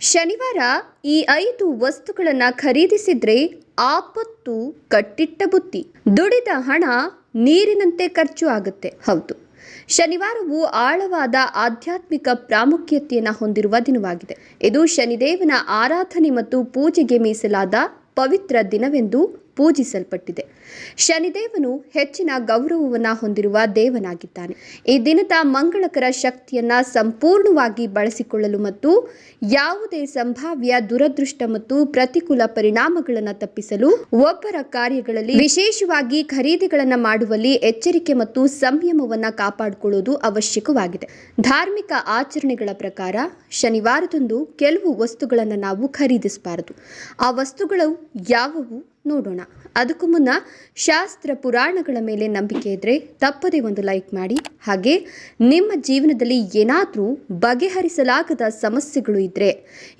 ಶನಿವಾರ ಈ ಐದು ವಸ್ತುಗಳನ್ನು ಖರೀದಿಸಿದ್ರೆ ಆಪತ್ತು ಕಟ್ಟಿಟ್ಟ ಬುತ್ತಿ ದುಡಿದ ಹಣ ನೀರಿನಂತೆ ಖರ್ಚು ಆಗುತ್ತೆ. ಹೌದು. ಶನಿವಾರವು ಆಳವಾದ ಆಧ್ಯಾತ್ಮಿಕ ಪ್ರಾಮುಖ್ಯತೆಯನ್ನು ಹೊಂದಿರುವ ದಿನವಾಗಿದೆ. ಇದು ಶನಿದೇವನ ಆರಾಧನೆ ಮತ್ತು ಪೂಜೆಗೆ ಮೀಸಲಾದ ಪವಿತ್ರ ದಿನವೆಂದು ಪೂಜಿಸಲ್ಪಟ್ಟಿದೆ. ಶನಿದೇವನು ಹೆಚ್ಚಿನ ಗೌರವವನ್ನು ಹೊಂದಿರುವ ದೇವನಾಗಿದ್ದಾನೆ. ಈ ದಿನದ ಮಂಗಳಕರ ಶಕ್ತಿಯನ್ನ ಸಂಪೂರ್ಣವಾಗಿ ಬಳಸಿಕೊಳ್ಳಲು ಮತ್ತು ಯಾವುದೇ ಸಂಭಾವ್ಯ ದುರದೃಷ್ಟ ಮತ್ತು ಪ್ರತಿಕೂಲ ಪರಿಣಾಮಗಳನ್ನು ತಪ್ಪಿಸಲು ಒಬ್ಬರ ಕಾರ್ಯಗಳಲ್ಲಿ ವಿಶೇಷವಾಗಿ ಖರೀದಿಗಳನ್ನು ಮಾಡುವಲ್ಲಿ ಎಚ್ಚರಿಕೆ ಮತ್ತು ಸಂಯಮವನ್ನು ಕಾಪಾಡಿಕೊಳ್ಳುವುದು ಅವಶ್ಯಕವಾಗಿದೆ. ಧಾರ್ಮಿಕ ಆಚರಣೆಗಳ ಪ್ರಕಾರ ಶನಿವಾರದಂದು ಕೆಲವು ವಸ್ತುಗಳನ್ನು ನಾವು ಖರೀದಿಸಬಾರದು. ಆ ವಸ್ತುಗಳು ಯಾವುವು? ನೋಡೋಣ. ಅದಕ್ಕೂ ಮುನ್ನ ಶಾಸ್ತ್ರ ಪುರಾಣಗಳ ಮೇಲೆ ನಂಬಿಕೆ ಇದ್ದರೆ ತಪ್ಪದೇ ಒಂದು ಲೈಕ್ ಮಾಡಿ. ಹಾಗೆ ನಿಮ್ಮ ಜೀವನದಲ್ಲಿ ಏನಾದರೂ ಬಗೆಹರಿಸಲಾಗದ ಸಮಸ್ಯೆಗಳು ಇದ್ದರೆ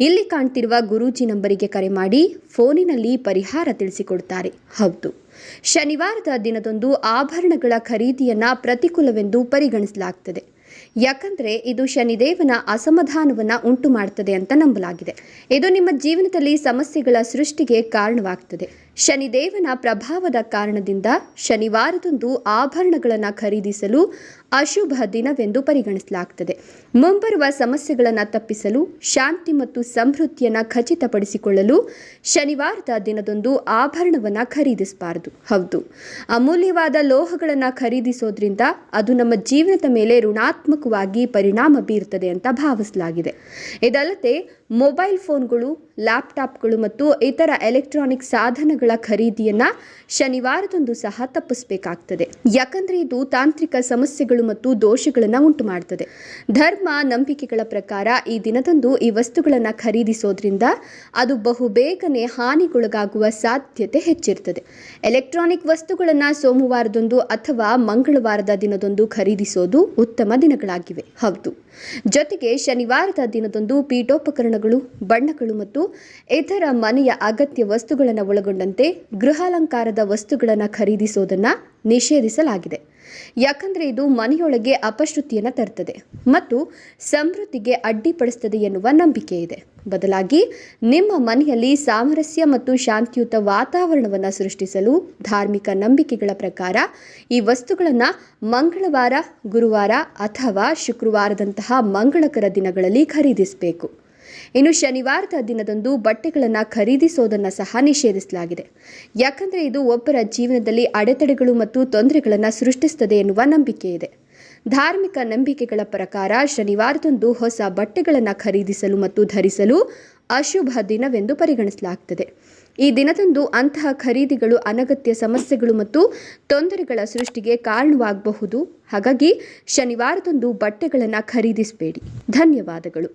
ಇಲ್ಲಿ ಕಾಣ್ತಿರುವ ಗುರೂಜಿ ನಂಬರಿಗೆ ಕರೆ ಮಾಡಿ ಫೋನಿನಲ್ಲಿ ಪರಿಹಾರ ತಿಳಿಸಿಕೊಡ್ತಾರೆ. ಹೌದು. ಶನಿವಾರದ ದಿನದಂದು ಆಭರಣಗಳ ಖರೀದಿಯನ್ನು ಪ್ರತಿಕೂಲವೆಂದು ಪರಿಗಣಿಸಲಾಗ್ತದೆ. ಯಾಕಂದ್ರೆ ಇದು ಶನಿದೇವನ ಅಸಮಾಧಾನವನ್ನ ಉಂಟು ಮಾಡ್ತದೆ ಅಂತ ನಂಬಲಾಗಿದೆ. ಇದು ನಿಮ್ಮ ಜೀವನದಲ್ಲಿ ಸಮಸ್ಯೆಗಳ ಸೃಷ್ಟಿಗೆ ಕಾರಣವಾಗ್ತದೆ. ಶನಿದೇವನ ಪ್ರಭಾವದ ಕಾರಣದಿಂದ ಶನಿವಾರದಂದು ಆಭರಣಗಳನ್ನು ಖರೀದಿಸಲು ಅಶುಭ ದಿನವೆಂದು ಪರಿಗಣಿಸಲಾಗುತ್ತದೆ ಮುಂಬರುವ ಸಮಸ್ಯೆಗಳನ್ನು ತಪ್ಪಿಸಲು, ಶಾಂತಿ ಮತ್ತು ಸಮೃದ್ಧಿಯನ್ನು ಖಚಿತಪಡಿಸಿಕೊಳ್ಳಲು ಶನಿವಾರದ ದಿನದಂದು ಆಭರಣವನ್ನು ಖರೀದಿಸಬಾರದು. ಹೌದು. ಅಮೂಲ್ಯವಾದ ಲೋಹಗಳನ್ನು ಖರೀದಿಸೋದ್ರಿಂದ ಅದು ನಮ್ಮ ಜೀವನದ ಮೇಲೆ ಋಣಾತ್ಮಕವಾಗಿ ಪರಿಣಾಮ ಬೀರುತ್ತದೆ ಅಂತ ಭಾವಿಸಲಾಗಿದೆ. ಇದಲ್ಲದೆ, ಮೊಬೈಲ್ ಫೋನ್ಗಳು, ಲ್ಯಾಪ್ಟಾಪ್ಗಳು ಮತ್ತು ಇತರ ಎಲೆಕ್ಟ್ರಾನಿಕ್ ಸಾಧನಗಳ ಖರೀದಿಯನ್ನ ಶನಿವಾರದಂದು ಸಹ ತಪ್ಪಿಸಬೇಕಾಗ್ತದೆ. ಯಾಕಂದ್ರೆ ಇದು ತಾಂತ್ರಿಕ ಸಮಸ್ಯೆಗಳು ಮತ್ತು ದೋಷಗಳನ್ನು ಉಂಟು ಮಾಡ್ತದೆ ಧರ್ಮ ನಂಬಿಕೆಗಳ ಪ್ರಕಾರ ಈ ದಿನದಂದು ಈ ವಸ್ತುಗಳನ್ನು ಖರೀದಿಸೋದ್ರಿಂದ ಅದು ಬಹುಬೇಗನೆ ಹಾನಿಗೊಳಗಾಗುವ ಸಾಧ್ಯತೆ ಹೆಚ್ಚಿರ್ತದೆ. ಎಲೆಕ್ಟ್ರಾನಿಕ್ ವಸ್ತುಗಳನ್ನು ಸೋಮವಾರದಂದು ಅಥವಾ ಮಂಗಳವಾರದ ದಿನದಂದು ಖರೀದಿಸೋದು ಉತ್ತಮ ದಿನಗಳಾಗಿವೆ. ಹೌದು. ಜೊತೆಗೆ ಶನಿವಾರದ ದಿನದಂದು ಪೀಠೋಪಕರಣಗಳು, ಬಣ್ಣಗಳು ಮತ್ತು ಇತರ ಮನೆಯ ಅಗತ್ಯ ವಸ್ತುಗಳನ್ನು ಒಳಗೊಂಡಂತೆ ಗೃಹಾಲಂಕಾರದ ವಸ್ತುಗಳನ್ನು ಖರೀದಿಸೋದನ್ನು ನಿಷೇಧಿಸಲಾಗಿದೆ. ಯಾಕಂದರೆ ಇದು ಮನೆಯೊಳಗೆ ಅಪಶ್ರುತಿಯನ್ನು ತರ್ತದೆ ಮತ್ತು ಸಮೃದ್ಧಿಗೆ ಅಡ್ಡಿಪಡಿಸ್ತದೆ ಎನ್ನುವ ನಂಬಿಕೆ ಇದೆ. ಬದಲಾಗಿ ನಿಮ್ಮ ಮನೆಯಲ್ಲಿ ಸಾಮರಸ್ಯ ಮತ್ತು ಶಾಂತಿಯುತ ವಾತಾವರಣವನ್ನು ಸೃಷ್ಟಿಸಲು ಧಾರ್ಮಿಕ ನಂಬಿಕೆಗಳ ಪ್ರಕಾರ ಈ ವಸ್ತುಗಳನ್ನು ಮಂಗಳವಾರ, ಗುರುವಾರ ಅಥವಾ ಶುಕ್ರವಾರದಂತಹ ಮಂಗಳಕರ ದಿನಗಳಲ್ಲಿ ಖರೀದಿಸಬೇಕು. ಇನ್ನು ಶನಿವಾರದ ದಿನದಂದು ಬಟ್ಟೆಗಳನ್ನು ಖರೀದಿಸೋದನ್ನು ಸಹ ನಿಷೇಧಿಸಲಾಗಿದೆ. ಯಾಕಂದರೆ ಇದು ಒಬ್ಬರ ಜೀವನದಲ್ಲಿ ಅಡೆತಡೆಗಳು ಮತ್ತು ತೊಂದರೆಗಳನ್ನು ಸೃಷ್ಟಿಸುತ್ತದೆ ಎನ್ನುವ ನಂಬಿಕೆ ಇದೆ. ಧಾರ್ಮಿಕ ನಂಬಿಕೆಗಳ ಪ್ರಕಾರ ಶನಿವಾರದಂದು ಹೊಸ ಬಟ್ಟೆಗಳನ್ನು ಖರೀದಿಸಲು ಮತ್ತು ಧರಿಸಲು ಅಶುಭ ದಿನವೆಂದು ಪರಿಗಣಿಸಲಾಗುತ್ತದೆ ಈ ದಿನದಂದು ಅಂತಹ ಖರೀದಿಗಳು ಅನಗತ್ಯ ಸಮಸ್ಯೆಗಳು ಮತ್ತು ತೊಂದರೆಗಳ ಸೃಷ್ಟಿಗೆ ಕಾರಣವಾಗಬಹುದು. ಹಾಗಾಗಿ ಶನಿವಾರದಂದು ಬಟ್ಟೆಗಳನ್ನು ಖರೀದಿಸಬೇಡಿ. ಧನ್ಯವಾದಗಳು.